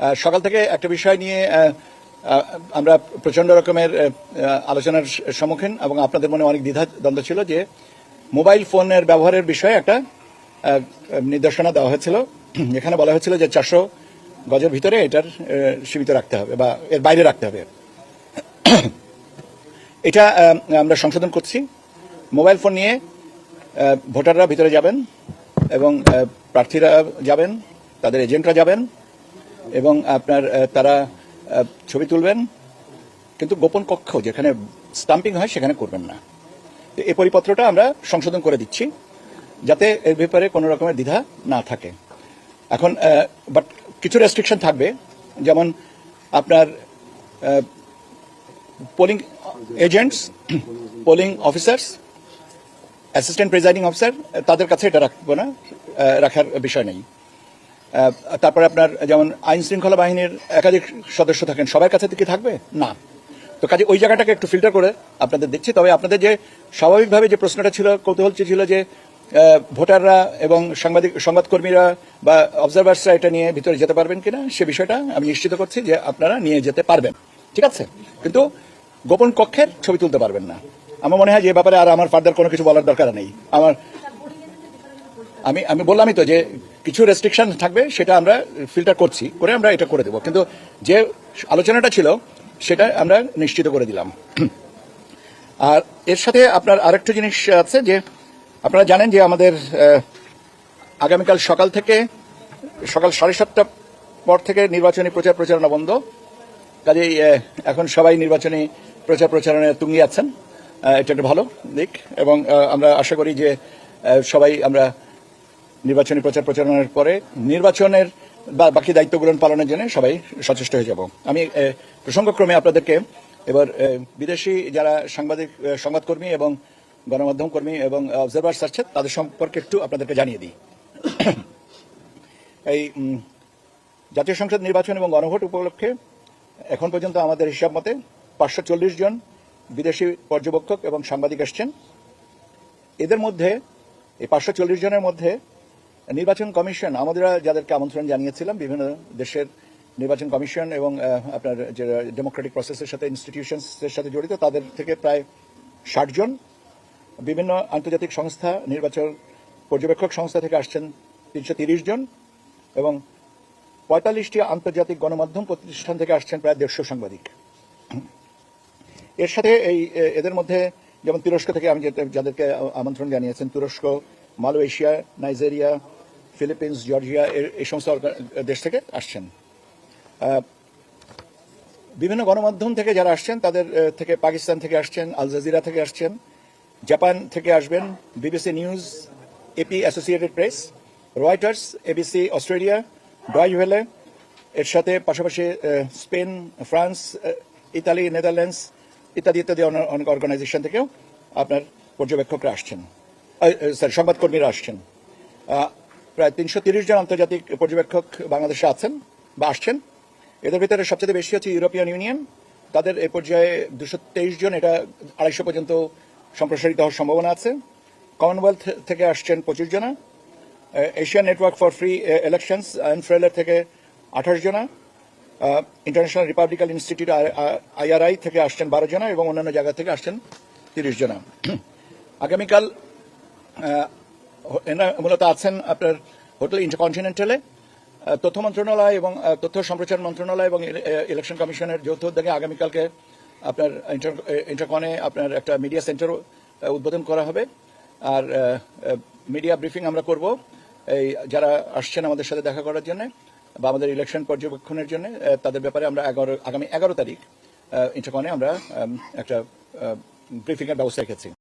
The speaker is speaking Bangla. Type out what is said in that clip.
সকাল থেকে একটা বিষয় নিয়ে আমরা প্রচণ্ড রকমের আলোচনার সম্মুখীন এবং আপনাদের মনে অনেক দ্বিধা, দ্বন্দ্ব ছিল যে মোবাইল ফোনের ব্যবহারের বিষয়ে একটা নির্দেশনা দেওয়া হয়েছিল। এখানে বলা হয়েছিল যে চারশো গজের ভিতরে এটার সীমিত রাখতে হবে বা এর বাইরে রাখতে হবে। এটা আমরা সংশোধন করছি। মোবাইল ফোন নিয়ে ভোটাররা ভিতরে যাবেন এবং প্রার্থীরা যাবেন, তাদের এজেন্টরা যাবেন। এবং আপনার তারা ছবি তুলবেন, কিন্তু গোপন কক্ষ যেখানে স্টাম্পিং হয় সেখানে করবেন না। এই পরিপত্রটা আমরা সংশোধন করে দিচ্ছি, যাতে এর ব্যাপারে কোনো রকমের দ্বিধা না থাকে। এখন বাট কিছু রেস্ট্রিকশন থাকবে, যেমন আপনার polling agents polling officers assistant presiding officer তাদের কাছে এটা রাখব না রাখার বিষয় নেই। তারপরে আপনার যেমন আইন শৃঙ্খলা বাহিনীর একাধিক সদস্য থাকেন, সবার কাছে কি থাকবে? না। তো কাজে ওই জায়গাটাকে একটু ফিল্টার করে আপনাদের দিচ্ছি তবে আপনাদের যে স্বাভাবিকভাবে যে প্রশ্নটা ছিল, কৌতূহল ছিল যে ভোটাররা এবং সাংবাদিক, সংবাদকর্মীরা বা অবজারভার্সরা এটা নিয়ে ভিতরে যেতে পারবেন কিনা, সে বিষয়টা আমি নিশ্চিত করছি যে আপনারা নিয়ে যেতে পারবেন। ঠিক আছে? কিন্তু গোপন কক্ষের ছবি তুলতে পারবেন না। আমার মনে হয় যে ব্যাপারে আর আমার ফার্দার কোনো কিছু বলার দরকার নেই। আমার আমি আমি বললামই তো যে কিছু রেস্ট্রিকশন থাকবে, সেটা আমরা ফিল্টার করছি, করে আমরা এটা করে দেব। কিন্তু যে আলোচনাটা ছিল, সেটা আমরা নিশ্চিত করে দিলাম। আর এর সাথে আপনার আরেকটা জিনিস আছে যে, আপনারা জানেন যে আমাদের আগামীকাল সকাল থেকে, সকাল সাড়ে সাতটা পর থেকে নির্বাচনী প্রচার প্রচারণা বন্ধ। কাজেই এখন সবাই নির্বাচনী প্রচার প্রচারণায় তুঙ্গি আছেন। এটা একটা ভালো দিক। এবং আমরা আশা করি যে সবাই আমরা নির্বাচনী প্রচার প্রচারণার পরে নির্বাচনের বা বাকি দায়িত্বগুলো পালনের জন্য সবাই সচেষ্ট হয়ে যাব। আমি প্রসঙ্গক্রমে আপনাদেরকে এবার বিদেশি যারা সাংবাদিক সংবাদকর্মী এবং গণমাধ্যম কর্মী এবং অবজারভার্স আছে তাদের সম্পর্কে একটু আপনাদেরকে জানিয়ে দিই। এই জাতীয় সংসদ নির্বাচন এবং গণভোট উপলক্ষে এখন পর্যন্ত আমাদের হিসাব মতে পাঁচশো চল্লিশ জন বিদেশি পর্যবেক্ষক এবং সাংবাদিক আসছেন এদের মধ্যে, এই পাঁচশো চল্লিশ জনের মধ্যে নির্বাচন কমিশন, আমাদের যাদেরকে আমন্ত্রণ জানিয়েছিলাম, বিভিন্ন দেশের নির্বাচন কমিশন এবং আপনার যে ডেমোক্রেটিক প্রসেসের সাথে ইনস্টিটিউশনসের সাথে জড়িত, তাদের থেকে প্রায় ষাট জন বিভিন্ন আন্তর্জাতিক সংস্থা, নির্বাচন পর্যবেক্ষক সংস্থা থেকে আসছেন তিনশো তিরিশ জন এবং পঁয়তাল্লিশটি আন্তর্জাতিক গণমাধ্যম প্রতিষ্ঠান থেকে আসছেন প্রায় দেড়শো সাংবাদিক। এর সাথে এই এদের মধ্যে যেমন তুরস্ক থেকে আমি যাদেরকে আমন্ত্রণ জানিয়েছেন, তুরস্ক, মালয়েশিয়া, নাইজেরিয়া ফিলিপিন্স, জর্জিয়া এই সমস্ত দেশ থেকে আসছেন। বিভিন্ন গণমাধ্যম থেকে যারা আসছেন, তাদের থেকে পাকিস্তান থেকে আসছেন, আল জাজিরা থেকে আসছেন, জাপান থেকে আসবেন, BBC News, AP Associated Press, Reuters, ABC Australia ডয় Welle, এর সাথে পাশাপাশি স্পেন, ফ্রান্স ইতালি, নেদারল্যান্ডস ইত্যাদি ইত্যাদি অনেক অর্গানাইজেশন থেকেও আপনার পর্যবেক্ষকরা আসছেন। স্যার, সংবাদকর্মীরা আসছেন। প্রায় তিনশো তিরিশ জন আন্তর্জাতিক পর্যবেক্ষক বাংলাদেশে আছেন বা আসছেন। এদের ভিতরে সবচেয়ে বেশি হচ্ছে ইউরোপিয়ান ইউনিয়ন। তাদের এ পর্যায়ে দুশো তেইশ জন, এটা আড়াইশো পর্যন্ত সম্প্রসারিত হওয়ার সম্ভাবনা আছে। কমনওয়েলথ থেকে আসছেন পঁচিশ জনা। Asian Network for Free Elections আইনফ্রেলের থেকে আঠাশ জনা। ইন্টারন্যাশনাল রিপাবলিকান ইনস্টিটিউট আইআরআই থেকে আসছেন বারো জনা এবং অন্যান্য জায়গা থেকে আসছেন তিরিশ জনা। আগামীকাল মূলত আছেন আপনার হোটেল ইন্টারকন্টিনেন্টালে তথ্য মন্ত্রণালয় এবং তথ্য সম্প্রচার মন্ত্রণালয় এবং ইলেকশন কমিশনের যৌথ উদ্যোগে আগামীকালকে আপনার ইন্টারকনে আপনার একটা মিডিয়া সেন্টার উদ্বোধন করা হবে। আর মিডিয়া ব্রিফিং আমরা করব এই যারা আসছেন আমাদের সাথে দেখা করার জন্য বা আমাদের ইলেকশন পর্যবেক্ষণের জন্য তাদের ব্যাপারে আমরা এগারো, আগামী এগারো তারিখ ইন্টারকনে আমরা একটা ব্রিফিংয়ের ব্যবস্থা রেখেছি।